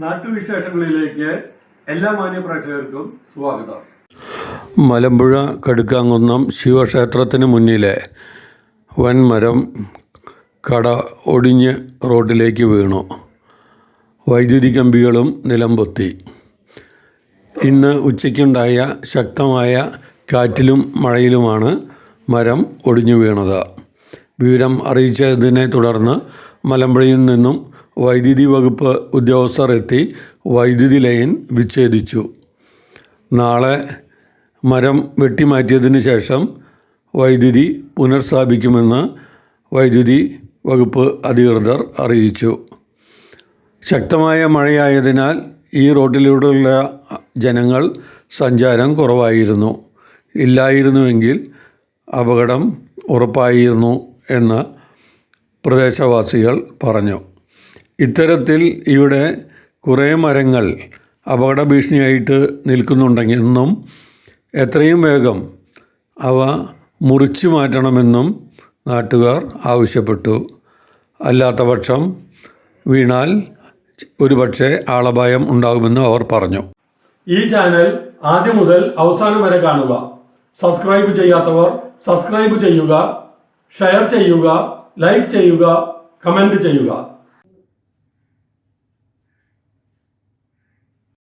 നാട്ടുവിശേഷങ്ങളിലേക്ക് എല്ലാ മാന്യപ്രേക്ഷകർക്കും സ്വാഗതം. മലമ്പുഴ കടുക്കാങ്കുന്നം ശിവക്ഷേത്രത്തിന് മുന്നിലെ വൻമരം കട ഒടിഞ്ഞ് റോഡിലേക്ക് വീണു. വൈദ്യുതി കമ്പികളും നിലംപൊത്തി. ഇന്ന് ഉച്ചയ്ക്കുണ്ടായ ശക്തമായ കാറ്റിലും മഴയിലുമാണ് മരം ഒടിഞ്ഞു വീണത്. വിവരം അറിയിച്ചതിനെ തുടർന്ന് മലമ്പുഴയിൽ നിന്നും വൈദ്യുതി വകുപ്പ് ഉദ്യോഗസ്ഥർ എത്തി വൈദ്യുതി ലൈൻ വിച്ഛേദിച്ചു. നാളെ മരം വെട്ടിമാറ്റിയതിന് ശേഷം വൈദ്യുതി പുനഃസ്ഥാപിക്കുമെന്ന് വൈദ്യുതി വകുപ്പ് അധികൃതർ അറിയിച്ചു. ശക്തമായ മഴയായതിനാൽ ഈ റോഡിലൂടെയുള്ള ജനങ്ങൾ സഞ്ചാരം കുറവായിരുന്നു. ഇല്ലായിരുന്നുവെങ്കിൽ അപകടം ഉറപ്പായിരുന്നു എന്ന് പ്രദേശവാസികൾ പറഞ്ഞു. ഇത്തരത്തിൽ ഇവിടെ കുറേ മരങ്ങൾ അപകട ഭീഷണിയായിട്ട് നിൽക്കുന്നുണ്ടെന്നും എത്രയും വേഗം അവ മുറിച്ചു മാറ്റണമെന്നും നാട്ടുകാർ ആവശ്യപ്പെട്ടു. അല്ലാത്ത പക്ഷം വീണാൽ ഒരുപക്ഷെ ആളപായം ഉണ്ടാകുമെന്ന് അവർ പറഞ്ഞു. ഈ ചാനൽ ആദ്യം മുതൽ അവസാനം വരെ കാണുക. സബ്സ്ക്രൈബ് ചെയ്യാത്തവർ സബ്സ്ക്രൈബ് ചെയ്യുക ഷെയർ ചെയ്യുക ലൈക്ക് ചെയ്യുക കമന്റ് ചെയ്യുക.